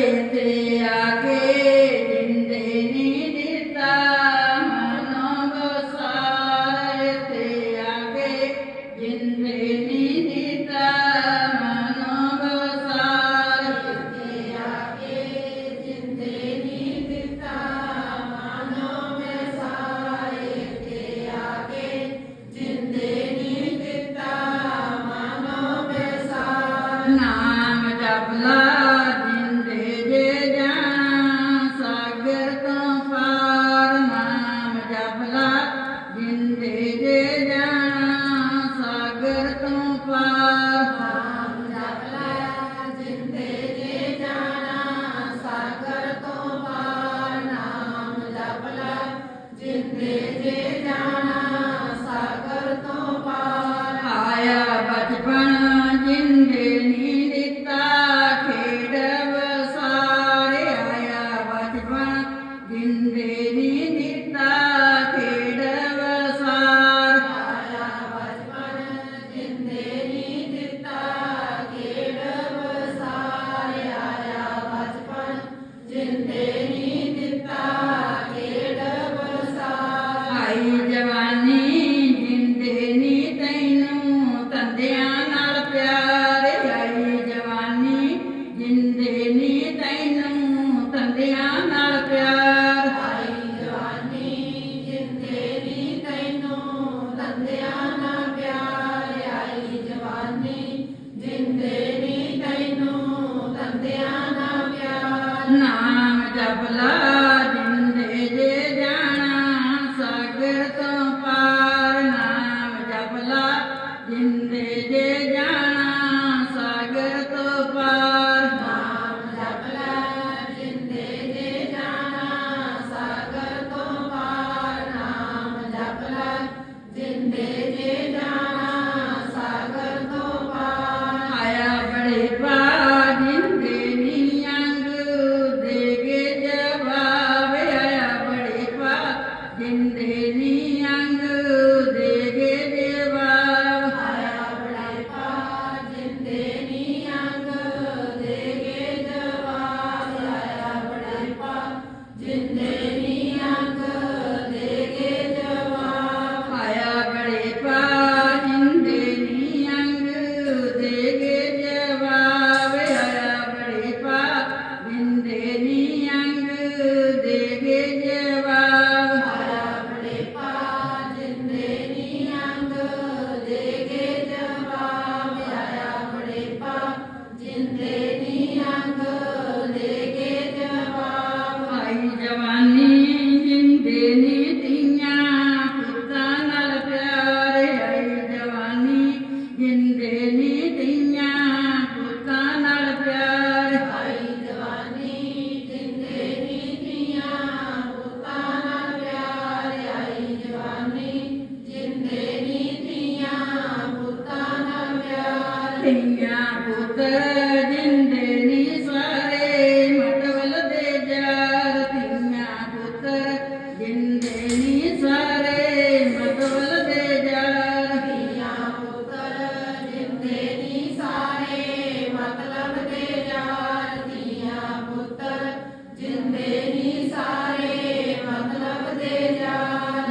ਚੇਤੇ ਆਗੇ ਜਿੰਦੇ ਨੀ ਦਿੱਤਾ ਮਨੋਂ ਬਸਾਰੇ ਤੇ ਆਗੇ ਜਿੰਦੇ ਨੀ ਦਿੱਤਾ ਮਨੋਂ ਬਸਾਰੇ ਤੇ ਆਗੇ ਜਿੰਦੇ ਨੀ ਦਿੱਤਾ ਮਨੋਂ ਬਸਾਰੇ ਤੇ ਆਗੇ ਜਿੰਦੇ ਨੀ ਦਿੱਤਾ ਮਨੋਂ ਬਸਾਰੇ ਨਾਮ ਜਪ ਲਾ in the. ਨਾਮ ਜਪ ਲਾ ਜਿੰਦੇ ਜੇ ਜਾਣਾ, ਸਾਗਰ ਤੋਂ ਪਾਰ ਨਾਮ ਜਪ ਲਾ ਜਿੰਦੇ ਜੇ ਜਾਣਾ।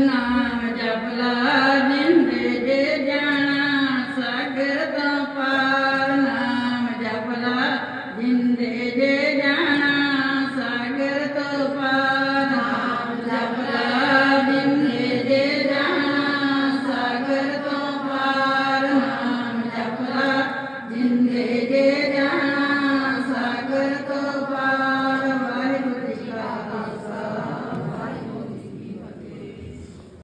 না